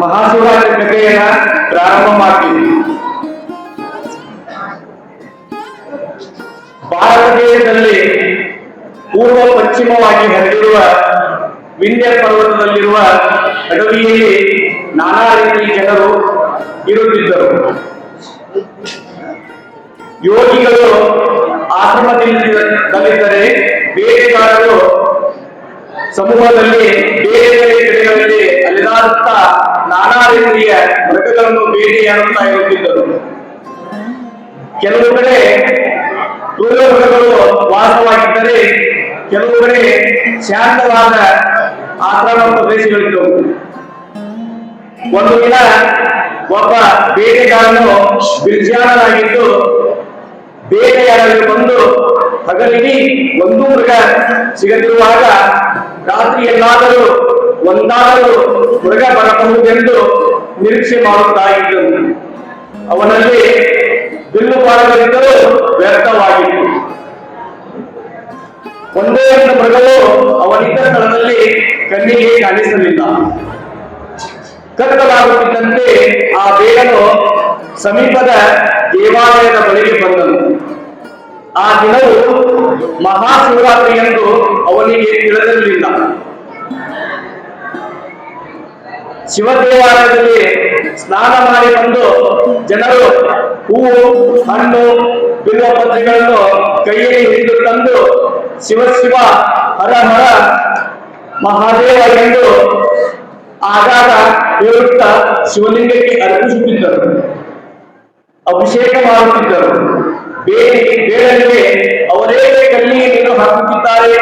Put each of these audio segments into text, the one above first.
ಮಹಾಶಿವರಾತ್ರಿ ಕಥೆಯನ್ನ ಪ್ರಾರಂಭ ಮಾಡ್ತೀವಿ. ಭಾರತ ದೇಶದಲ್ಲಿ ಪೂರ್ವ ಪಶ್ಚಿಮವಾಗಿ ಹರಿದಿರುವ ವಿಂಧ್ಯ ಪರ್ವತದಲ್ಲಿರುವ ಅಡವಿಯಲ್ಲಿ ನಾನಾ ರೀತಿ ಜನರು ಇರುತ್ತಿದ್ದರು. ಯೋಗಿಗಳು ಆಶ್ರಮದಲ್ಲಿದ್ದರೆ ಬೇಟೆಗಾರರು ಸಮೂಹದಲ್ಲಿ ಬೇರೆ ಬೇರೆ ಕಡೆಗಳಲ್ಲಿ ಅಲೆದಾಡುತ್ತಾ ನಾನಾ ರೀತಿಯ ಮೃಗಗಳನ್ನು ಬೇಟೆಯಾಡುತ್ತಾ ಇರುತ್ತಿದ್ದರು ಕೆಲವು ಕಡೆ ಕ್ರೂರ ಮೃಗಗಳು ವಾಸವಾಗಿದ್ದರೆ ಕೆಲವು ಕಡೆ ಶಾಂತವಾದ ಆಕ್ರಮಣ ಪ್ರದೇಶಗಳಿದ್ದವು. ಒಂದು ದಿನ ಒಬ್ಬ ಬೇಟೆಗಾರನು ಬಿರ್ಜಾನನಾಗಿದ್ದು ಬೇಟೆಯಾಡಲು ಬಂದು ಹಗಲಿಡಿ ಒಂದು ಮೃಗ ಸಿಗದಿರುವಾಗ ರಾತ್ರಿ ಎಲ್ಲಾದರೂ ಒಂದಾದರೂ ಮೃಗ ಬರಬಹುದೆಂದು ನಿರೀಕ್ಷೆ ಮಾಡುತ್ತಾ ಇದ್ದನು ಅವನಲ್ಲಿ ಬಿಲ್ಲು ಬಾರದಿದ್ದರೂ ವ್ಯರ್ಥವಾಗಿತ್ತು. ಒಂದೇ ಒಂದು ಮೃಗವು ಅವನಿದ್ದ ಸ್ಥಳದಲ್ಲಿ ಕಣ್ಣಿಗೆ ಕಾಣಿಸಲಿಲ್ಲ. ಕತ್ತಲಾಗುತ್ತಿದ್ದಂತೆ ಆ ಬೇಗನು ಸಮೀಪದ ದೇವಾಲಯದ ಬಳಿಗೆ ಬಂದನು. ಆ ದಿನವು ಮಹಾಶಿವರಾತ್ರಿ ಎಂದು ಅವನಿಗೆ ತಿಳಿದಿರಲಿಲ್ಲ ಶಿವ ದೇವಾಲಯದಲ್ಲಿ ಸ್ನಾನ ಮಾಡಿ ಬಂದು ಜನರು ಹೂವು, ಹಣ್ಣು ಬಿಲ್ವ ಪತ್ರಿಗಳನ್ನು ಕೈಯಲ್ಲಿ ಹಿಡಿದು ತಂದು ಶಿವ ಶಿವ ಹರ ಹರ ಮಹಾದೇವ ಎಂದು ಆಗಾಗ ಹೇಳುತ್ತಾ ಶಿವಲಿಂಗಕ್ಕೆ ಅರ್ಪಿಸುತ್ತಿದ್ದರು. ಅಭಿಷೇಕ ಮಾಡುತ್ತಿದ್ದರು ಬೇಡರಿಗೆ ಅವರೇ ಕಲ್ಲಿಯನ್ನು ಹಾಕುತ್ತಿದ್ದಾರೆ.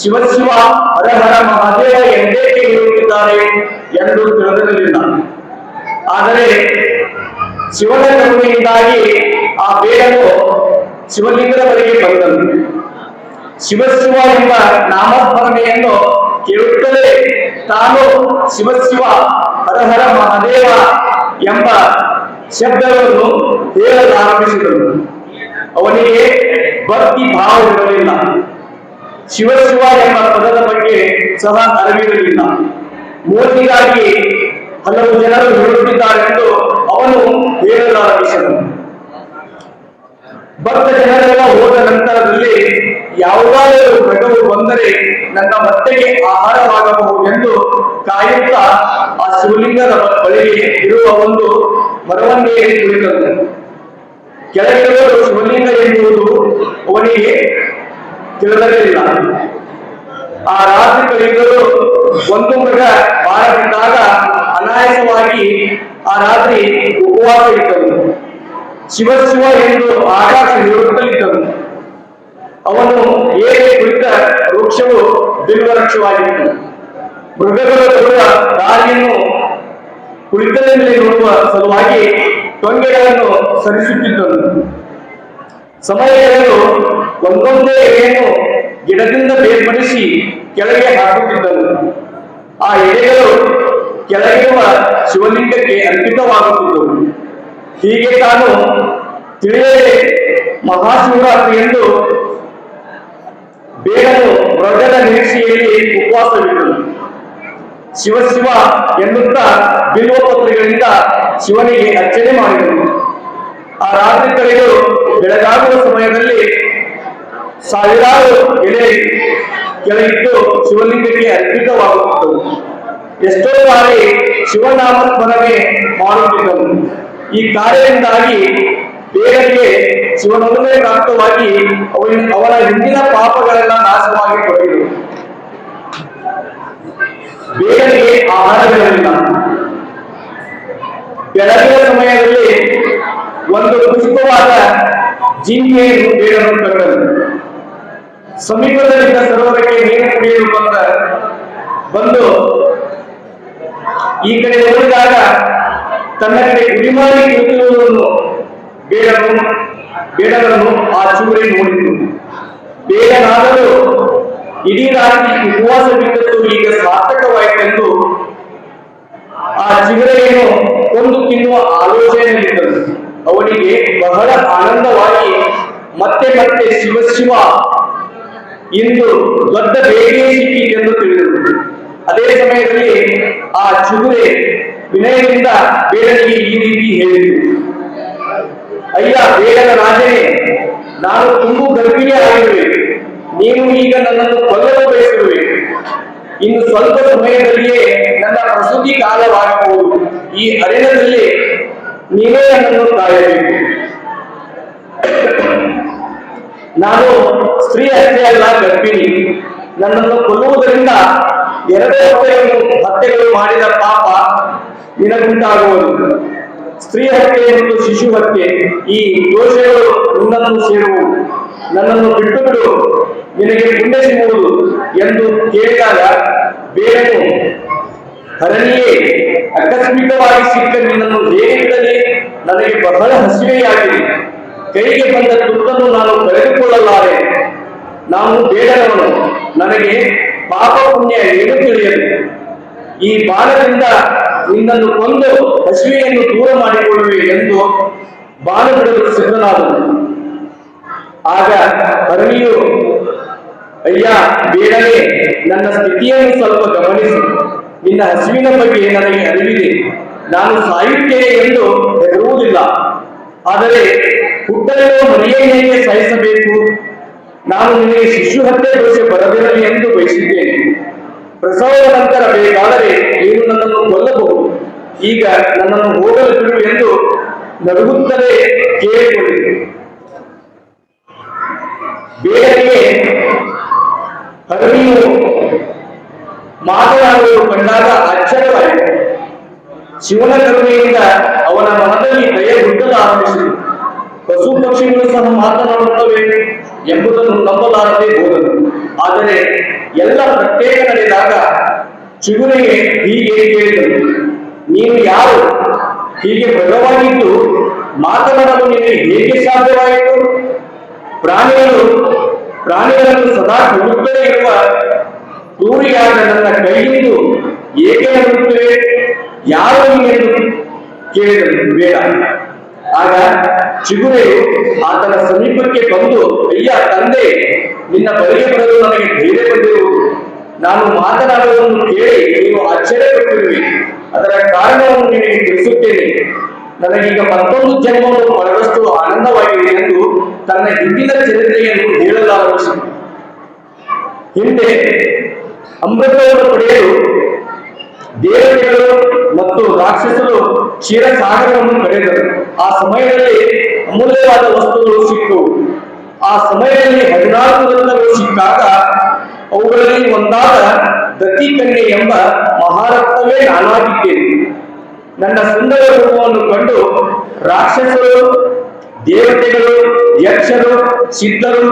ಶಿವಶಿವ ಹರಹರ ಮಹದೇವ ಎಂದೇಕೆ ಹೇಳುತ್ತಿದ್ದಾರೆ ಎಂದು ತಿಳಿದಿರಲಿಲ್ಲ. ಆದರೆ ಶಿವನ ಕರುಣೆಯಿಂದಾಗಿ ಆ ಬೇಡನು ಶಿವಲಿಂಗದವರೆಗೆ ಬಂದನು ಶಿವ ಶಿವ ಎಂಬ ನಾಮಸ್ಮರಣೆಯನ್ನು ಕೇಳುತ್ತಲೇ ತಾನು ಶಿವಶಿವ ಹರಹರ ಹರ ಹರ ಮಹಾದೇವ ಎಂಬ ಶಬ್ದಗಳನ್ನು ಹೇಳಲು ಆರಂಭಿಸಿದನು ಅವನಿಗೆ ಭಕ್ತಿ ಭಾವವಿರಲಿಲ್ಲ. ಶಿವ ಶಿವ ಎಂಬ ಪದದ ಬಗ್ಗೆ ಸಹ ಅರಿವಿರಲಿಲ್ಲ. ಮೋದಿಗಾಗಿ ಹಲವು ಜನರು ಹೇಳುತ್ತಿದ್ದಾರೆಂದು ಅವನು ಹೇಳಲಾರಂಭಿಸಿದನು ಭಕ್ತ ಜನರೆಲ್ಲ ಹೋದ ನಂತರದಲ್ಲಿ ಯಾವುದಾದರೂ ಮೃಗವು ಬಂದರೆ ನನ್ನ ಮತ್ತೆ ಆಹಾರವಾಗಬಹುದೆಂದು ಕಾಯುತ್ತಾ ಆ ಶಿವಲಿಂಗದ ಬಳಿಗೆ ಇರುವ ಒಂದು ಮರವನ್ನೇರಿ ಕುಳಿತನು. ಕೆಳಗಿರುವ ಶಿವಲಿಂಗ ಎಂಬುದು ಅವನಿಗೆ ತಿಳಿದಲಿಲ್ಲ ಆ ರಾತ್ರಿ ಕಳೆದರೂ ಒಂದು ಮೃಗ ಬಾರ ಬಿದ್ದಾಗ ಅನಾಯಾಸವಾಗಿ ಆ ರಾತ್ರಿ ಉಪವಾಸ ಇದ್ದನು ಶಿವ ಶಿವ ಎಂದು ಆಕಾಶ ಹೇಳುತ್ತಲಿದ್ದನು ಅವನು ಏಕೆ ಕುರಿತ ವೃಕ್ಷವು ಬಿಲ್ವವೃಕ್ಷವಾಗಿತ್ತು ಮೃಗಗಳು ಬರುವ ದಾರಿಯನ್ನು ಕುಳಿತದಲ್ಲಿ ನೋಡುವ ಸಲುವಾಗಿ ತೊಂಗೆಗಳನ್ನು ಸರಿಸುತ್ತಿದ್ದನು. ಸಮಯಗಳು ಒಂದೊಂದೇ ಎಲೆಯನ್ನು ಗಿಡದಿಂದ ಬೇರ್ಪಡಿಸಿ ಕೆಳಗೆ ಹಾಕುತ್ತಿದ್ದನು. ಆ ಎಲೆಗಳು ಕೆಳಗಿರುವ ಶಿವಲಿಂಗಕ್ಕೆ ಅರ್ಪಿತವಾಗುತ್ತಿದ್ದವು ಹೀಗೆ ತಾನು ತಿಳಿಯದೆ ಮಹಾಶಿವರಾತ್ರಿ ಎಂದು ಬೇಗನು ವ್ರತದ ನಿರೀಕ್ಷೆಯಲ್ಲಿ ಉಪವಾಸವಿಟ್ಟನು ಶಿವ ಶಿವ ಎನ್ನುತ್ತಾ ಬಿಲ್ವಪತ್ರಿಗಳಿಂದ ಶಿವನಿಗೆ ಅರ್ಚನೆ ಮಾಡಿದನು ಆ ರಾತ್ರಿ ಕಳೆದು ಬೆಳಗಾಗುವ ಸಮಯದಲ್ಲಿ ಸಾವಿರಾರು ಎಲೆ ಕೆಳಗಿದ್ದು ಶಿವಲಿಂಗಕ್ಕೆ ಅರ್ಪಿತವಾಗುತ್ತಿದ್ದವು. ಎಷ್ಟೋ ಬಾರಿ ಶಿವನಾಮ ಸ್ಮರಣೆ ಮಾಡುತ್ತಿದ್ದನು ಈ ಕಾರ್ಯದಿಂದಾಗಿ ದೇಹಕ್ಕೆ ಶಿವನೊಡನೆ ಪ್ರಾಪ್ತವಾಗಿ ಅವರ ಹಿಂದಿನ ಪಾಪಗಳೆಲ್ಲ ನಾಶವಾಗಿ ಕೊಟ್ಟಿರು. ಬೇಗನಿಗೆ ಆಹಾರಗಳಿಲ್ಲ ಬೆಳಗಿನ ಸಮಯದಲ್ಲಿ ಒಂದು ಪುಷ್ಪವಾದ ಜಿಂಕೆಯನ್ನು ಬೇಡನ್ನು ಕಂಡನು ಸಮೀಪದಲ್ಲಿದ್ದ ಸರೋವರಕ್ಕೆ ನೀರು ಕುಡಿಯಲು ಬಂದ ಬಂದು ಈ ಕಡೆ ನೋಡಿದಾಗ ತನ್ನ ಕಡೆ ಗುರಿಮಾಡಿ ಕೂತಿರುವುದನ್ನು ಬೇಡವನ್ನು ಬೇಡವನ್ನು ಆ ಚೂರಿ ನೋಡಿತು. ಬೇಡನಾದರೂ ಇಡೀ ರಾತ್ರಿ ಉಪವಾಸ ಬಿದ್ದದ್ದು ಈಗ ಸಾರ್ಥಕವಾಯಿತೆಂದು ಆ ಚಿಗರೆಯನ್ನು ಕೊಂದು ತಿನ್ನುವ ಆಲೋಚನೆಯಲ್ಲಿದ್ದರು ಅವನಿಗೆ ಬಹಳ ಆನಂದವಾಗಿ ಮತ್ತೆ ಮತ್ತೆ ಶಿವ ಶಿವ ಇಂದು ದೊಡ್ಡ ಬೇಡಿಕೆ ಸಿಕ್ಕಿತೆಂದು ತಿಳಿದರು ಅದೇ ಸಮಯದಲ್ಲಿ ಆ ಚಿಗುರೆ ವಿನಯದಿಂದ ಬೇಡನಿಗೆ ಈ ರೀತಿ ಹೇಳಿದ್ರು. ಅಯ್ಯ ಬೇಡನ ರಾಜನೇ, ನಾನು ತುಂಬ ಗರ್ಭಿಣಿ ಆಗಿರುವೆ. ನೀನು ಈಗ ನನ್ನನ್ನು ಕೊಲ್ಲಲು ಬಯಸಿರುವೆ. ಇನ್ನು ಸ್ವಲ್ಪ ಸಮಯದಲ್ಲಿಯೇ ನನ್ನ ಪ್ರಸೂತಿ ಕಾಲವಾಗಬಹುದು. ಈ ಅರಣ್ಯದಲ್ಲಿ ನೀವೇ ನನ್ನನ್ನು ಕಾಯಬೇಕು. ನಾನು ಸ್ತ್ರೀ ಹತ್ಯೆ ಅಲ್ಲ, ಗರ್ಭಿಣಿ. ನನ್ನನ್ನು ಕೊಲ್ಲುವುದರಿಂದ ಎರಡು ಹತ್ಯೆಯನ್ನು ಹತ್ಯೆಗಳು ಮಾಡಿದ ಪಾಪ ನಿನಗುಂಟಾಗುವುದು ಸ್ತ್ರೀ ಹತ್ಯೆ ಮತ್ತು ಶಿಶು ಹತ್ಯೆ ಈ ದೋಷಗಳು ನನ್ನನ್ನು ಸೇರುವು. ನನ್ನನ್ನು ಬಿಟ್ಟು ಬಿಡು ನಿನಗೆ ಪುಣ್ಯ ಸಿಗುವುದು ಎಂದು ಕೇಳಿದಾಗ ಬೇಡನು ಹರಣಿಯೇ, ಆಕಸ್ಮಿಕವಾಗಿ ಸಿಕ್ಕ ನಿನ್ನನ್ನು ಹೇಗೆ ನನಗೆ ಬಹಳ ಹಸಿವೆಯಾಗಿದೆ. ಕೈಗೆ ಬಂದ ತುತ್ತನ್ನು ನಾನು ಕಳೆದುಕೊಳ್ಳಲಾರೆ. ನಾನು ಬೇಡನವನು ನನಗೆ ಪಾಪ ಪುಣ್ಯ ಏನು ತಿಳಿಯದು? ಈ ಬಾಣದಿಂದ ನಿನ್ನನ್ನು ಕೊಂದು ಹಸಿವೆಯನ್ನು ದೂರ ಮಾಡಿಕೊಳ್ಳುವೆ ಎಂದು ಬಾಲಕರು ಬಿಡಲು ಸಿದ್ಧನಾದನು. ಆಗ ಹರಣಿಯು ಅಯ್ಯ, ಬೇಡವೇ, ನನ್ನ ಸ್ಥಿತಿಯನ್ನು ಸ್ವಲ್ಪ ಗಮನಿಸಿ. ನಿನ್ನ ಹಸಿವಿನ ಬಗ್ಗೆ ನನಗೆ ಅರಿವಿದೆ. ನಾನು ಸಾಯುತ್ತೇನೆ ಎಂದು ಹೆದರುವುದಿಲ್ಲ. ಆದರೆ ಹುಟ್ಟಲೋ ಮನೆಯೇ ಹೇಗೆ ಸಹಿಸಬೇಕು ನಾನು ನಿನಗೆ ಶಿಶು ಹತ್ಯೆ ದೋಷ ಬರದಿರಲಿ ಎಂದು ಬಯಸಿದ್ದೇನೆ. ಪ್ರಸವದ ನಂತರ ಬೇಕಾದರೆ ನೀನು ನನ್ನನ್ನು ಕೊಲ್ಲಬಹುದು. ಈಗ ನನ್ನನ್ನು ಹೋಗಲು ಬಿಡು ಎಂದು ನಡುಗುತ್ತಲೇ ಕೇಳಿಕೊಂಡಿದೆ. ಬೇರೆ ಹರಣಿಯು ಮಾತನಾಡುವುದು ಕಂಡಾಗ ಆಶ್ಚರ್ಯವಾಯಿತು ಶಿವನ ಕರುಣೆಯಿಂದ ಅವನ ಮನದಲ್ಲಿ ದಯ ಹುಟ್ಟಲು ಆರಂಭಿಸಿತು ಪಶು ಪಕ್ಷಿಗಳು ಸಹ ಮಾತನಾಡುತ್ತವೆ ಎಂಬುದನ್ನು ನಂಬಲಾರದೆ ಹೋದನು. ಆದರೆ ಎಲ್ಲ ಪ್ರತ್ಯೇಕ ನಡೆದಾಗ ಚಿಗುರಿಗೆ ಹೀಗೆ ಕೇಳಿದರು, ನೀನು ಯಾರು? ಹೀಗೆ ಬಲವಾಗಿದ್ದು ಮಾತನಾಡಲು ನಿನಗೆ ಹೇಗೆ ಸಾಧ್ಯವಾಯಿತು? ಪ್ರಾಣಿಗಳು, ಪ್ರಾಣಿಗಳನ್ನು ಸದಾ ಕೊಡುತ್ತಲೇ ಇರುವ ಕ್ರೂರಿಯಾದ ನನ್ನ ಕೈಯಿಂದ ಏಕೆ ನಡುತ್ತವೆ ಯಾರು ನೀನು ಕೇಳಿದರು ಬೇಡ ಆಗ ಚಿಗುರೆ ಆತನ ಸಮೀಪಕ್ಕೆ ಬಂದು, ಅಯ್ಯ ತಂದೆ, ನಿನ್ನ ಬಳಿಗೆ ಬರಲು ನನಗೆ ಧೈರ್ಯ ಬಂದಿರುವುದು ನಾನು ಮಾತನಾಡುವುದನ್ನು ಕೇಳಿ ನೀನು ಆಶ್ಚರ್ಯಪಟ್ಟಿರುವೆ. ಅದರ ಕಾರಣವನ್ನು ನಿನಗೆ ತಿಳಿಸುತ್ತೇನೆ. ನನಗೀಗ ಮತ್ತೊಂದು ಜನ್ಮವನ್ನು ಪಡೆದಷ್ಟು ಆನಂದವಾಗಿದೆ ಎಂದು ತನ್ನ ಹಿಂದಿನ ಚರಿತ್ರೆಯನ್ನು ಹೇಳಲಾರಂಭಿಸಿತು. ಹಿಂದೆ ಅಮೃತವನ್ನು ಪಡೆಯಲು ದೇವತೆಗಳು ಮತ್ತು ರಾಕ್ಷಸರು ಕ್ಷೀರಸಾಗರವನ್ನು ಕರೆದರು. ಆ ಸಮಯದಲ್ಲಿ ಅಮೂಲ್ಯವಾದ ವಸ್ತುಗಳು ಸಿಕ್ಕವು ಆ ಸಮಯದಲ್ಲಿ ಹದಿನಾಲ್ಕು ರತ್ನಗಳು ಸಿಕ್ಕಾಗ ಅವುಗಳಲ್ಲಿ ಒಂದಾದ ದತ್ತಿಕನ್ಯೆ ಎಂಬ ಮಹಾರತ್ನವೇ ನಾನಾಗಿದ್ದೇನೆ ನನ್ನ ಸುಂದರ ರೂಪವನ್ನು ಕಂಡು ರಾಕ್ಷಸರು, ದೇವತೆಗಳು, ಯಕ್ಷರು, ಸಿದ್ಧರು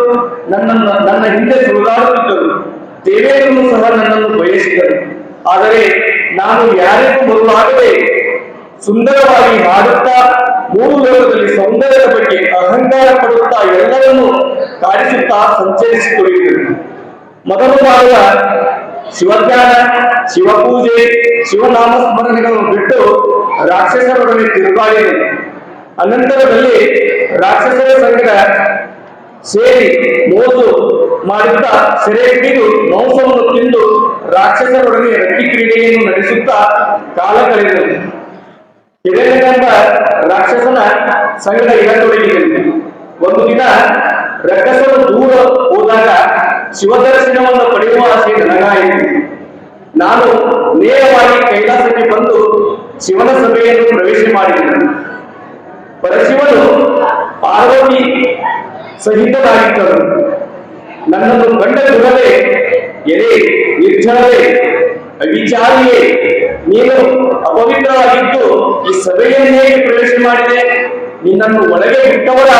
ನನ್ನನ್ನು ನನ್ನ ಹಿಂದೆ ಸುಳಿದಾಡುತ್ತಿದ್ದರು. ದೇವೇಂದ್ರನು ಸಹ ನನ್ನನ್ನು ಬಯಸಿದರು. ಆದರೆ ನಾನು ಯಾರಿಗೂ ಮೊದಲಾಗದೆ ಸುಂದರವಾಗಿ ಹಾಡುತ್ತಾ ಮೂರು ಲೋಕದಲ್ಲಿ ಸೌಂದರ್ಯದ ಬಗ್ಗೆ ಅಹಂಕಾರ ಪಡುತ್ತಾ ಎಲ್ಲರನ್ನೂ ಕಾಡಿಸುತ್ತಾ ಸಂಚರಿಸಿಕೊಳ್ಳಿದರು ಮೊದಲು ಮಾಡುವ ಶಿವಜ್ಞಾನ ಶಿವಪೂಜೆ ಶಿವನಾಮ ಸ್ಮರಣೆಗಳನ್ನು ಬಿಟ್ಟು ರಾಕ್ಷಸರೊಡನೆ ತಿರುಗಾಡಿದರು ಅನಂತರದಲ್ಲಿ ರಾಕ್ಷಸರ ಸಂಗಡ ಸೇರಿ ಮೋಸು ಮಾಡುತ್ತಾ ಸೆರೆ ಹಿಡಿದು ಮಾಂಸವನ್ನು ತಿಂದು ರಾಕ್ಷಸರೊಡನೆ ರಟ್ಟಿ ಕ್ರೀಡೆಯನ್ನು ನಡೆಸುತ್ತಾ ಕಾಲ ಕಳೆದರು. ಹಿರಣ್ಯನೆಂಬ ರಾಕ್ಷಸನ ಸಂಗಡ ಇರತೊಡಗಿದನು ಒಂದು ದಿನ ರಕ್ಕಸರು ದೂರ ಹೋದಾಗ ಶಿವದರ್ಶನವನ್ನು ಪಡೆಯುವ ಆಸೆ ನನಗಾಯಿತು. ನಾನು ನೇರವಾಗಿ ಕೈಲಾಸಕ್ಕೆ ಬಂದು ಶಿವನ ಸಭೆಯನ್ನು ಪ್ರವೇಶ ಮಾಡಿದನು. ಪರಶಿವನು ಪಾರ್ವತಿ ಸಹಿತನಾಗಿದ್ದರು ನನ್ನನ್ನು ಕಂಡ ಕೂಡಲೇ ಎಲೆ ನಿರ್ಜನವೇ, ಅವಿಚಾರಿಯೇ. ನೀನು ಅಪವಿತ್ರವಾಗಿದ್ದು ಈ ಸಭೆಯನ್ನೇ ಪ್ರವೇಶ ಮಾಡಿದೆ? ನಿನ್ನನ್ನು ಒಳಗೆ ಬಿಟ್ಟವರ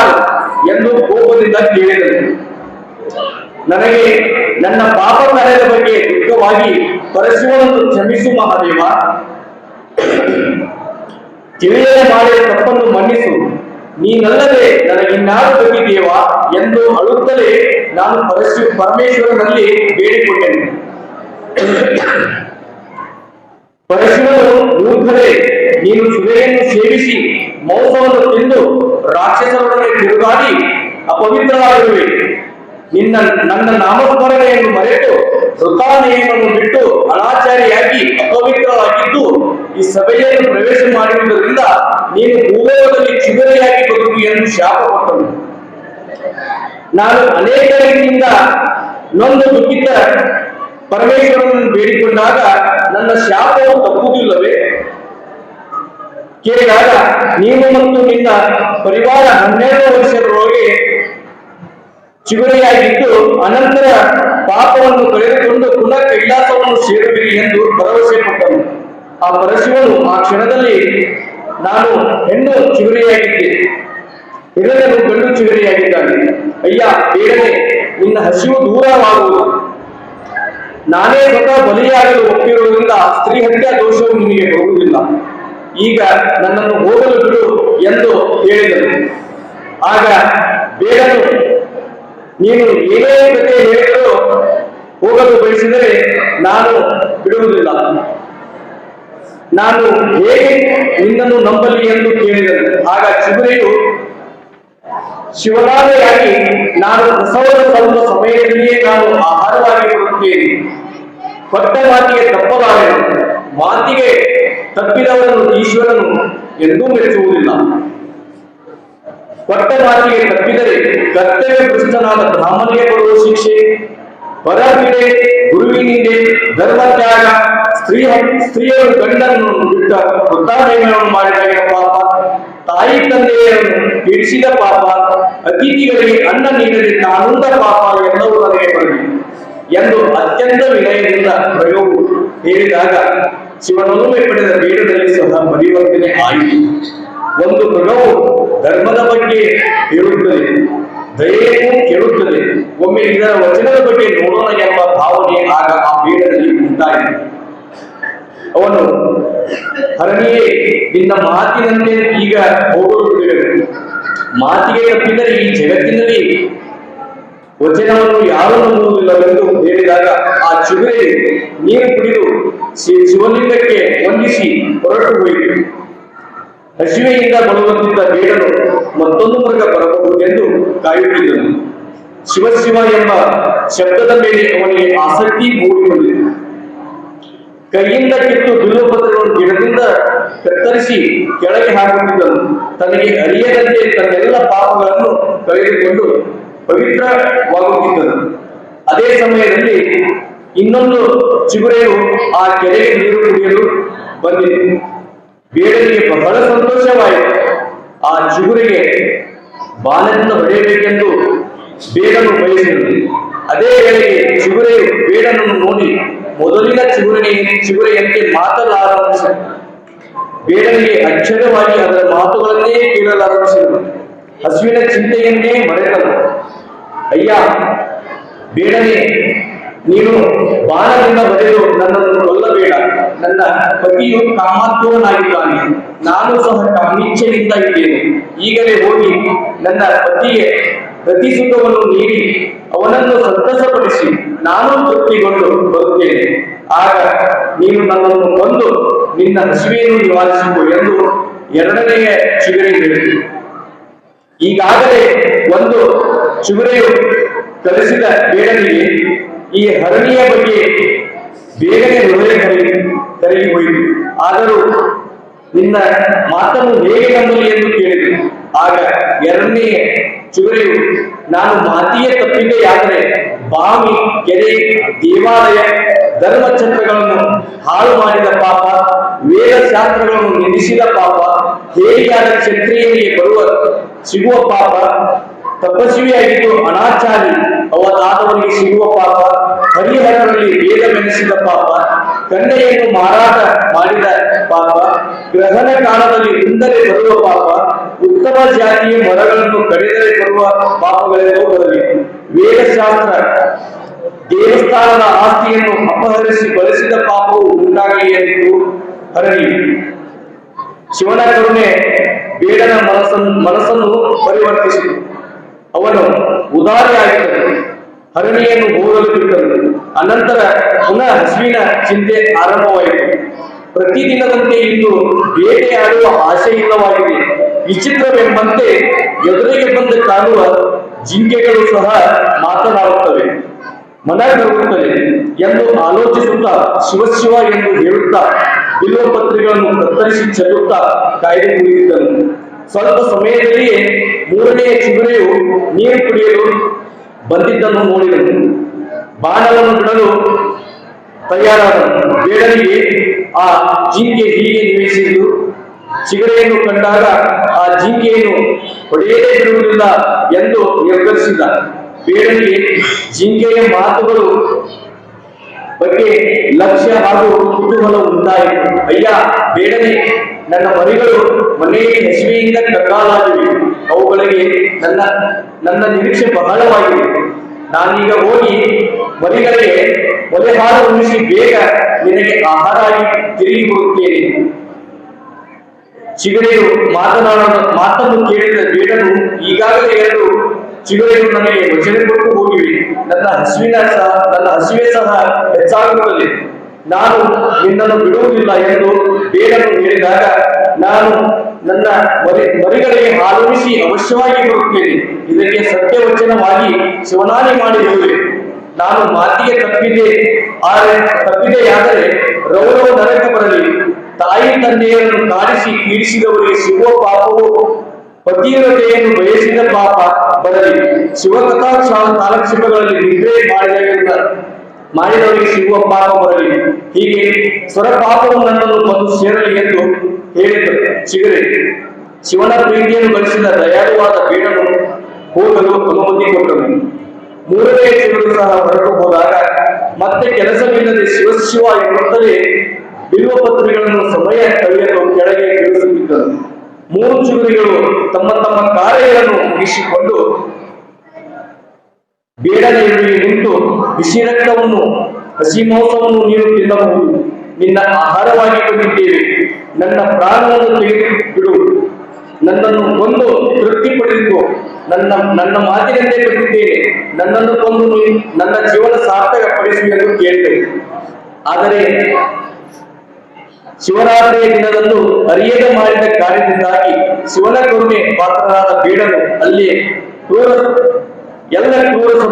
ಎಂದು ಕೋಪದಿಂದ ಕೇಳಿದನು ನನಗೆ ನನ್ನ ಪಾಪ ಕಾರ್ಯದ ಬಗ್ಗೆ ದುಃಖವಾಗಿ ಪರಸುವನ್ನು ಕ್ಷಮಿಸು, ಮಹಾದೇವ. ತಿಳಿಯದೆ ಮಾಡಿದ ತಪ್ಪನ್ನು ಮನ್ನಿಸು. ನೀನಲ್ಲದೆ ನನಗಿನ್ನಾರು ದೇವ ಎಂದು ಅಳುತ್ತಲೇ ನಾನು ಪರಶು ಪರಮೇಶ್ವರನಲ್ಲಿ ಬೇಡಿಕೊಂಡೆನು. ಪರಶುರನು ಮೂರ್ಖರೇ, ನೀನು ಸುರೆಯನ್ನು ಸೇವಿಸಿ ಮೌಸವನ್ನು ತಿಂದು ರಾಕ್ಷಸರೊಡನೆ ತಿರುಗಾಡಿ ಅಪವಿತ್ರವಾಗಿರುವೆ ನಿನ್ನ, ನನ್ನ ನಾಮಸ್ಮರಣೆಯನ್ನು ಮರೆತು ವೃತಾನೆಯನ್ನು ಬಿಟ್ಟು ಅನಾಚಾರಿಯಾಗಿ ಅಪವಿತ್ರವಾಗಿದ್ದು ಈ ಸಭೆಯನ್ನು ಪ್ರವೇಶ ಮಾಡಿರುವುದರಿಂದ ನೀನು ಭೂಲೋಕದಲ್ಲಿ ಚಿಗುರೆಯಾಗಿ ಬದುಕು ಎಂದು ಶಾಪ ಕೊಟ್ಟನು ನಾನು ಅನೇಕ ರೀತಿಯಿಂದ ನೊಂದು ದುಃಖಿತ ಪರಮೇಶ್ವರನನ್ನು ಬೇಡಿಕೊಂಡಾಗ ನನ್ನ ಶಾಪವು ತಪ್ಪುವುದಿಲ್ಲವೇ? ಕೇಳಿದಾಗ, ನೀನು ಮತ್ತು ನಿನ್ನ ಪರಿವಾರ ಹನ್ನೆರಡು ವರ್ಷದೊಳಗೆ ಚಿಗುರೆಯಾಗಿದ್ದು ಅನಂತರ ಪಾಪವನ್ನು ಕಳೆದುಕೊಂಡು ಪುನಃ ಕೈಲಾಸವನ್ನು ಸೇರುವಿರಿ ಎಂದು ಭರವಸೆ ಕೊಟ್ಟನು. ಆ ಪರಶಿವನು ಆ ಕ್ಷಣದಲ್ಲಿ, ನಾನು ಹೆಣ್ಣು ಚಿಗುರೆಯಾಗಿದ್ದೆ. ಇರಲೇನು ಗಂಡು ಚಿಗುರೆಯಾಗಿದ್ದಾನೆ. ಅಯ್ಯ, ಬೇಗನೆ, ನಿನ್ನ ಹಸಿವು ದೂರವಾಗುವುದು. ನಾನೇ ಸ್ವತಃ ಬಲಿಯಾಗಲು ಒಪ್ಪಿರುವುದರಿಂದ ಸ್ತ್ರೀ ಹತ್ಯಾ ದೋಷವು ನಿನಗೆ ಬರುವುದಿಲ್ಲ. ಈಗ ನನ್ನನ್ನು ಹೋಗಲು ಬಿಡು ಎಂದು ಹೇಳಿದನು. ಆಗ ಬೇಗನು ನೀನು ಏನೇ ಕಥೆ ಹೇಳಿದರೂ ಹೋಗಲು ಬಯಸಿದರೆ ನಾನು ಬಿಡುವುದಿಲ್ಲ. ನಾನು ಹೇಗೆ ನಿನ್ನನ್ನು ನಂಬಲಿ ಎಂದು ಕೇಳಿದನು. ಆಗ ಚಿಗುರೆಯು ಶಿವನಾದೆಯಾಗಿ ನಾನು ಪ್ರಸವದ ಸ್ವಲ್ಪ ಸಮಯದಲ್ಲಿಯೇ ನಾನು ಆಹಾರವಾಗಿ ಕೊಡುತ್ತೇನೆ ಕೊಟ್ಟ ಮಾತಿಗೆ ತಪ್ಪಬಾರದು. ಮಾತಿಗೆ ತಪ್ಪಿದವರನ್ನು ಈಶ್ವರನು ಎಂದೂ ಮೆಚ್ಚುವುದಿಲ್ಲ. ಕೊಟ್ಟ ದಾರಿಗೆ ತಪ್ಪಿದರೆ ಕರ್ತವ್ಯ ಪ್ರಸಿದ್ಧನಾದ ಬ್ರಾಹ್ಮಣಿಗೆ ಕೊಡುವ ಶಿಕ್ಷೆ ಪರಪೀಡೆ ಗುರುವಿನಿಂದೆ ಧರ್ಮತ್ಯಾಗ, ಸ್ತ್ರೀ ಸ್ತ್ರೀಯರು ಗಂಡನ್ನು ಬಿಟ್ಟ ವೃತ್ತಾನೇಮವನ್ನು ಮಾಡಿದಾಗ ಪಾಪ, ತಾಯಿ ತಂದೆಯನ್ನು ಹಿಡಿಸಿದ ಪಾಪ, ಅತಿಥಿಗಳಿಗೆ ಅನ್ನ ನೀಡದೆ ತಾನುಂದ ಪಾಪ ಎಲ್ಲವೂ ನನಗೆ ಬರಲಿ ಎಂದು ಅತ್ಯಂತ ವಿನಯದಿಂದ ಪ್ರಯೋಗವು ಹೇಳಿದಾಗ ಶಿವನೊಲುಮೆ ಪಡೆದ ಬೇಡದಲ್ಲಿ ಸಹ ಪರಿವರ್ತನೆ ಆಯಿತು. ಒಂದು ಮೃಗವು ಧರ್ಮದ ಬಗ್ಗೆ ಹೇಳುತ್ತದೆ ದಯೆಯನ್ನು ಕೇಳುತ್ತದೆ. ಒಮ್ಮೆ ಇದರ ವಚನದ ಬಗ್ಗೆ ನೋಡೋಣ ಎಂಬ ಭಾವನೆ ಆಗ ಆ ಬೇಡದಲ್ಲಿ ಉಂಟಾಯಿತು. ಅವನು, ಹರಣಿಯೇ, ನಿನ್ನ ಮಾತಿನಂತೆ ಈಗ ಬಿಡಬೇಕು ಮಾತಿಗೆ ತಪ್ಪಿದರೆ ಈ ಜಗತ್ತಿನಲ್ಲಿ ವಚನವನ್ನು ಯಾರು ನಂಬುವುದಿಲ್ಲವೆಂದು ಹೇಳಿದಾಗ ಆ ಚಿಗುರೆ ನೀರು ಕುಡಿದು ಶಿವಲಿಂಗಕ್ಕೆ ವಂದಿಸಿ ಹೊರಟು ಹೋಯಿತು ಹಸಿವೆಯಿಂದ ಬರುವಂತಿದ್ದ ಬೇಡನು ಮತ್ತೊಂದು ಮೃಗ ಬರಬಹುದೆಂದು ಕಾಯುತ್ತಿದ್ದನು ಶಿವಶಿವ ಶಿವ ಎಂಬ ಶಬ್ದದ ಮೇಲೆ ಅವನಿಗೆ ಆಸಕ್ತಿ ಮೂಡಿಕೊಂಡಿತು ಕೈಯಿಂದ ಕಿತ್ತು ಬಿಲ್ಲುಪತ್ರವನ್ನು ಗಿಡದಿಂದ ಕತ್ತರಿಸಿ ಕೆಳಗೆ ಹಾಕುತ್ತಿದ್ದನು. ತನಗೆ ಅರಿಯದಂತೆ ತನ್ನೆಲ್ಲ ಪಾಪಗಳನ್ನು ಕಳೆದುಕೊಂಡು ಪವಿತ್ರವಾಗುತ್ತಿದ್ದನು. ಅದೇ ಸಮಯದಲ್ಲಿ ಇನ್ನೊಂದು ಚಿಗುರೆಯು ಆ ಕೆರೆಗೆ ನೀರು ಕುಡಿಯಲು ಬಂದಿತು. ಬೇಡನಿಗೆ ಬಹಳ ಸಂತೋಷವಾಯಿತು. ಆ ಚಿಗುರಿಗೆ ಬಾಲದಿಂದ ಹೊಡೆಯಬೇಕೆಂದು ಬೇಡನು ಬಯಸಿದನು. ಅದೇ ವೇಳೆಗೆ ಚಿಗುರೆಯು ಬೇಡನನ್ನು ನೋಡಿ ಮೊದಲಿನ ಚಿಗುರಿನ ಚಿಗುರೆಯಂತೆ ಮಾತನಾರಂಭಿಸಿತು ಬೇಡನಿಗೆ ಅಕ್ಷರವಾಗಿ ಅದರ ಮಾತುಗಳನ್ನೇ ಕೇಳಲಾರಂಭಿಸಿದನು. ಹಸುವಿನ ಚಿಂತೆಯನ್ನೇ ಮರೆತನು. ಅಯ್ಯ, ಬೇಡನೆ ನೀನು ಬಾಣದಿಂದ ಬರೆದು ನನ್ನನ್ನು ಕೊಲ್ಲಬೇಡ. ನನ್ನ ಪತಿಯು ಕಾಮಾತ್ಮನಾಗಿದ್ದಾನೆ ನಾನು ಸಹ ಕಾಮೀಚ್ಛೆಯಿಂದ ಇದ್ದೇನೆ. ಈಗಲೇ ಹೋಗಿ ನನ್ನ ಪತಿಗೆ ಪ್ರತಿ ಸುಖವನ್ನು ನೀಡಿ ಅವನನ್ನು ಸಂತಸಪಡಿಸಿ ನಾನು ತೃಪ್ತಿಗೊಂಡು ಬರುತ್ತೇನೆ. ಆಗ ನೀನು ನನ್ನನ್ನು ಬಂದು ನಿನ್ನ ಹಸಿವೆಯನ್ನು ನಿವಾರಿಸಿಕೊ ಎಂದು ಎರಡನೆಯ ಚಿಗುರೆ ಹೇಳಿತು. ಈಗಾಗಲೇ ಒಂದು ಚಿಗುರೆಯು ಕಲಿಸಿದ ಬೇಡನಿಗೆ ಈ ಹರಣಿಯ ಬಗ್ಗೆ ಬೇಗನೆ ಹೃದಯ ಕರಗಿ ಕರಗಿ ಹೋಯಿತು. ಆದರೂ ನಿನ್ನ ಮಾತನ್ನು ಹೇಗೆ ನಂಬಲಿ ಎಂದು ಕೇಳಿದೆ. ಆಗ ಎರಡನೇ ಚಿಗುರೆಯು ನಾನು ಮಾತಿಯೇ ತಪ್ಪಿದೆಯಾದರೆ ಬಾವಿ, ಕೆರೆ, ದೇವಾಲಯ, ಧರ್ಮಛತ್ರಗಳನ್ನು ಹಾಳು ಮಾಡಿದ ಪಾಪ ವೇದ ಶಾಸ್ತ್ರಗಳನ್ನು ನಿಲ್ಲಿಸಿದ ಪಾಪ ಹೇರಿಯಾದ ಕ್ಷತ್ರಿಯರಿಗೆ ಬರುವ ಸಿಗುವ ಪಾಪ ತಪಸ್ವಿಯಾಗಿದ್ದು ಅನಾಚಾರಿ. ಅವತಾದವನಿಗೆ ಸಿಗುವ ಪಾಪ, ಹರಿಹರರಲ್ಲಿ ವೇದ ಮೆನೆಸಿದ ಪಾಪ ಕನ್ಯೆಯನ್ನು ಮಾರಾಟ ಮಾಡಿದ ಪಾಪ, ಗ್ರಹಣ ಕಾಲದಲ್ಲಿ ಹಿಂದಲೇ ಬರುವ ಪಾಪ, ಉತ್ತಮ ಜಾತಿಯ ಮರಗಳನ್ನು ಕಡಿದರೆ ಬರುವ ಪಾಪಗಳೆಲ್ಲವೂ ಬರಲಿ ವೇದಶಾಸ್ತ್ರ ದೇವಸ್ಥಾನದ ಆಸ್ತಿಯನ್ನು ಅಪಹರಿಸಿ ಬಳಸಿದ ಪಾಪವು ಉಂಟಾಗಲಿ ಎಂದು ಹರಡಿ. ಶಿವನ ಕರುಣೆ ಬೇಡನ ಮನಸ್ಸನ್ನು ಮನಸ್ಸನ್ನು ಪರಿವರ್ತಿಸಿತು. ಅವನು ಉದಾರಿಯಾಗಿದ್ದನು ಹರಣಿಯನ್ನು ಬಿಟ್ಟನು ಅನಂತರ ಪುನಃ ಹಸುವಿನ ಚಿಂತೆ ಆರಂಭವಾಯಿತು. ಪ್ರತಿದಿನದಂತೆ ಇಂದು ಬೇಟೆಯಾಡುವ ಆಸೆ ಇಲ್ಲವಾಗಿದೆ. ವಿಚಿತ್ರವೆಂಬಂತೆ ಎದುರಿಗೆ ಬಂದು ಕಾಣುವ ಜಿಂಕೆಗಳು ಸಹ ಮಾತನಾಡುತ್ತವೆ ಮನ ಮನಗರುತ್ತದೆ ಎಂದು ಆಲೋಚಿಸುತ್ತಾ ಶಿವಶಿವ ಎಂದು ಹೇಳುತ್ತಾ ಬಿಲ್ವ ಪತ್ರಿಗಳನ್ನು ಕತ್ತರಿಸಿ ಚೆಲ್ಲುತ್ತಾ ಕಾಯ್ದೆ ಕುಳಿತಿದ್ದನು ಸ್ವಲ್ಪ ಸಮಯದಲ್ಲಿಯೇ ಮೂರನೆಯ ಚಿಗುರೆಯು ನೀರು ಕುಡಿಯಲು ಬಂದಿದ್ದನ್ನು ನೋಡಿದನು. ಬಾಣವನ್ನು ಬಿಡಲು ತಯಾರಾದನು. ಬೇಡನಿಗೆ ಆ ಜಿಂಕೆ ಹೀಗೆ ನಿವೇಶಿಸಿದ್ದು, ಚಿಗುರೆಯನ್ನು ಕಂಡಾಗ ಆ ಜಿಂಕೆಯನ್ನು ಹೊಡೆಯದೇ ಬಿಡುವುದಿಲ್ಲ ಎಂದು ನಿರ್ಧರಿಸಿದ. ಬೇಡನಿಗೆ ಜಿಂಕೆಯ ಮಾತುಗಳು ಬಗ್ಗೆ ಲಕ್ಷ್ಯ ಹಾಗೂ ಕುತೂಹಲ ಉಂಟಾಯಿತು. ಅಯ್ಯ ಬೇಡನೆ ನನ್ನ ಮರಿಗಳು ಮನೆಯ ಹಸಿವೆಯಿಂದ ಕಂಗಾಲಾಗಿವೆ ಅವುಗಳಿಗೆ ನನ್ನ ನನ್ನ ನಿರೀಕ್ಷೆ ಬಹಳವಾಗಿದೆ. ನಾನೀಗ ಹೋಗಿ ಮರಿಗಳಿಗೆ ಮೊಲೆಹಾರ ಉಣಿಸಿ ಬೇಗ ನಿನಗೆ ಆಹಾರ ಆಗಿ ತಿರುಗಿ ಹೋಗುತ್ತೇನೆ ಚಿಗಡೆಯು ಮಾತನಾಡೋಣ ಮಾತನ್ನು ಕೇಳಿದ ಬೇಡನು ಈಗಾಗಲೇ ಎರಡು ಚಿಗಡೆಯು ನನಗೆ ವಚನ ಕೊಟ್ಟು ಹೋಗಿವೆ. ನನ್ನ ಹಸುವಿನ ಸಹ, ನನ್ನ ಹಸುವೆ ಸಹ ಹೆಚ್ಚಾಗುತ್ತದೆ. ನಾನು ನಿನ್ನನ್ನು ಬಿಡುವುದಿಲ್ಲ ಎಂದು ಬೇರನ್ನು ಹೇಳಿದಾಗ, ನಾನು ನನ್ನ ಮರಿ, ಮರಿಗಳಿಗೆ ಆಲೋಚಿಸಿ ಅವಶ್ಯವಾಗಿ ಬರುತ್ತೇನೆ ಇದಕ್ಕೆ ಸತ್ಯವಚನವಾಗಿ ಶಿವನಾನಿ ಮಾಡಿರುವೆ. ನಾನು ಮಾತಿಗೆ ತಪ್ಪಿದೆ ಆದರೆ ತಪ್ಪಿದೆಯಾದರೆ ರೌರವ ನರಕ ಬರಲಿ. ತಾಯಿ ತಂದೆಯನ್ನು ಕಾಡಿಸಿ ಕೀಳಿಸಿದವರಿಗೆ ಸಿಗುವ ಪಾಪವು ಪತಿವ್ರತೆಯನ್ನು ಬಯಸಿದ ಪಾಪ ಬರಲಿ. ಶಿವಕಥಾ ಕಾಲಕ್ಷೇಪಗಳಲ್ಲಿ ನಿದ್ರೆ ಮಾಡಿದ ಮಾಡಿದವರಿಗೆ ಸಿಗುವ ಪಾಪ ಬರಲಿ. ಹೀಗೆ ಸ್ವರ ಪಾಪವು ನನ್ನನ್ನು ಬಂದು ಸೇರಲಿ ಎಂದು ಹೇಳಿದರು ಸಿಗರೆ ಶಿವನ ಪ್ರೀತಿಯನ್ನು ಗಳಿಸಿದ ದಯಾಳುವಾದ ಬೇಡನು ಹೋಗಲು ಅನುಮತಿ ಕೊಟ್ಟನು. ಮೂರನೇ ತಿಂಗಳು ಸಹ ಹೊರಟು ಹೋದಾಗ ಮತ್ತೆ ಕೆಲಸವಿಲ್ಲದೆ ಶಿವಶಿವ ಎನ್ನುತ್ತಲೇ ಬಿಲ್ವಪತ್ರಿಗಳನ್ನು ಸಮಯ ಕಳೆಯಲು ಕೆಳಗೆ ಕೇಳಿಸುತ್ತಿದ್ದನು ಮೂರು ಚಿಗುರಿಗಳು ತಮ್ಮ ತಮ್ಮ ಕಾರ್ಯಗಳನ್ನು ಮುಗಿಸಿಕೊಂಡು ಬೇಡದ ಎದುರಿಗೆ ನಿಂತು ಬಿಸಿ ರಕ್ತವನ್ನು, ಹಸಿ ಮಾಂಸವನ್ನು ನೀನು ತಿನ್ನಬಹುದು. ನಿನ್ನ ಆಹಾರವಾಗಿ ಬಂದಿದ್ದೇವೆ ನನ್ನ ಪ್ರಾಣವನ್ನು ತೆಗೆದು ನನ್ನನ್ನು ಕೊಂದು ತೃಪ್ತಿಪಡಿಸಿಕೊ. ನನ್ನ ನನ್ನ ಮಾತಿನಂತೆ ಬಂದಿದ್ದೇನೆ ನನ್ನನ್ನು ಕೊಂದು ನನ್ನ ಜೀವನ ಸಾರ್ಥಕ ಪಡಿಸು ಎಂದು ಕೇಳಿದೆ ಆದರೆ ಶಿವರಾತ್ರಿಯ ದಿನದಂದು ಅರಿಯದ ಮಾಡಿದ ಕಾರ್ಯದಿಂದಾಗಿ ಶಿವನ ಕರುಣೆ ಪಾತ್ರರಾದ ಬೇಡನು ಅಲ್ಲಿ ಎಲ್ಲ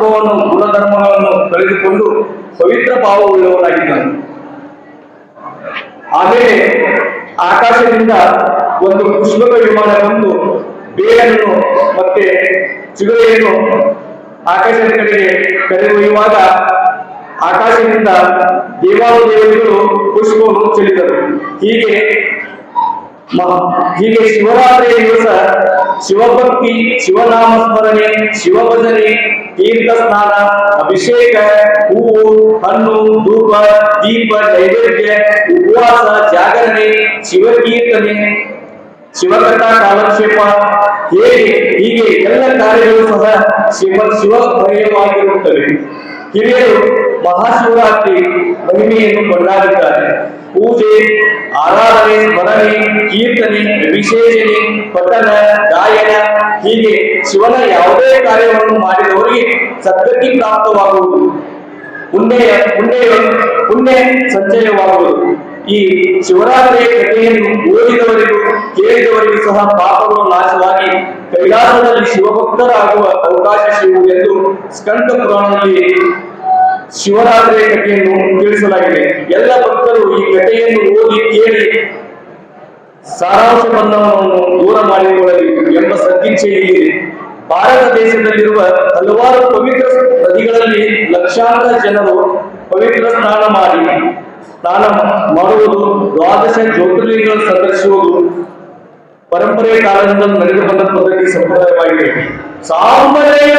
ಕ್ರೂರ ಸ್ವಭಾವವನ್ನು ಗುಣಧರ್ಮಗಳನ್ನು ಕಳೆದುಕೊಂಡು ಪವಿತ್ರ ಭಾವವುಳ್ಳವನಾಗಿದ್ದನು ಆಮೇಲೆ ಆಕಾಶದಿಂದ ಒಂದು ಪುಷ್ಪಕ ವಿಮಾನ ಬಂದು ಬೇಡನನ್ನು ಮತ್ತೆ ಚಿಗುರೆಯನ್ನು ಆಕಾಶದ ಕಡೆಗೆ ಕರೆದೊಯ್ಯುವಾಗ ಆಕಾಶದಿಂದ ದೇವಾನುದೇವತೆಗಳು ಪುಷ್ಪವನ್ನು ಚೆಲ್ಲಿದರು. ಹೀಗೆ ಹೀಗೆ ಶಿವರಾತ್ರಿಯ ದಿವಸ ಶಿವಭಕ್ತಿ ಶಿವನಾಮ ಸ್ಮರಣೆ ಶಿವಭಜನೆ ತೀರ್ಥ ಸ್ನಾನ ಅಭಿಷೇಕ ಹೂವು ಹಣ್ಣು ಧೂಪ ದೀಪ ನೈವೇದ್ಯ ಉಪವಾಸ ಜಾಗರಣೆ ಶಿವಕೀರ್ತನೆ ಶಿವಕಥಾ ಕಾಲಕ್ಷೇಪ ಹೇಗೆ ಹೀಗೆ ಎಲ್ಲ ಕಾರ್ಯಗಳು ಸಹ ಶಿವ ಶಿವಮಯವಾಗಿರುತ್ತವೆ ಹಿರಿಯರು ಮಹಾಶಿವರಾತ್ರಿ ಮಹಿಮೆಯನ್ನು ಕೊಂಡಾಡಿದ್ದಾರೆ ಪೂಜೆ, ಆರಾಧನೆ ಸ್ಮರಣೆ ಕೀರ್ತನೆ, ವಿಶೇಷಣೆ, ಪಠನ, ಗಾಯನ, ಹೀಗೆ ಶಿವನ ಯಾವುದೇ ಕಾರ್ಯವನ್ನು ಮಾಡಿದವರಿಗೆ ಸದ್ಗತಿ ಪ್ರಾಪ್ತವಾಗುವುದು. ಪುಣ್ಯ ಪುಣ್ಯ ಪುಣ್ಯ ಸಂಚಯವಾಗುವುದು. ಈ ಶಿವರಾತ್ರಿಯ ಕಥೆಯನ್ನು ಓದಿದವರಿಗೂ, ಕೇಳಿದವರಿಗೂ ಸಹ ಪಾಪಗಳು ನಾಶವಾಗಿ ಕೈಲಾಸದಲ್ಲಿ ಶಿವಭಕ್ತರಾಗುವ ಅವಕಾಶ ಸಿಗುವುದೆಂದು ಸ್ಕಂದ ಪುರಾಣದಲ್ಲಿ ಶಿವರಾತ್ರಿಯ ಕಥೆಯನ್ನು ತಿಳಿಸಲಾಗಿದೆ ಎಲ್ಲ ಭಕ್ತರು ಈ ಕಥೆಯನ್ನು ಓದಿ ಕೇಳಿ ಸಾರಾಂಶ ಬಂಧವನ್ನು ದೂರ ಮಾಡಿಕೊಳ್ಳಲಿ ಎಂಬ ಸದ್ದಿಚ್ಛೆ ಭಾರತ ದೇಶದಲ್ಲಿರುವ ಹಲವಾರು ಪವಿತ್ರ ನದಿಗಳಲ್ಲಿ ಲಕ್ಷಾಂತರ ಜನರು ಪವಿತ್ರ ಸ್ನಾನ ಮಾಡಿ, ಸ್ನಾನ ಮಾಡುವುದು ದ್ವಾದಶ ಜ್ಯೋತಿರ್ಲಿಂಗಗಳನ್ನು ಸಂದರ್ಶಿಸುವುದು ಪರಂಪರೆ ಕಾಲದಿಂದ ನಡೆದು ಬಂದ ಪದ್ಧತಿ ಸಂಪ್ರದಾಯವಾಗಿದೆ. ಸಾಂಬರೆಯ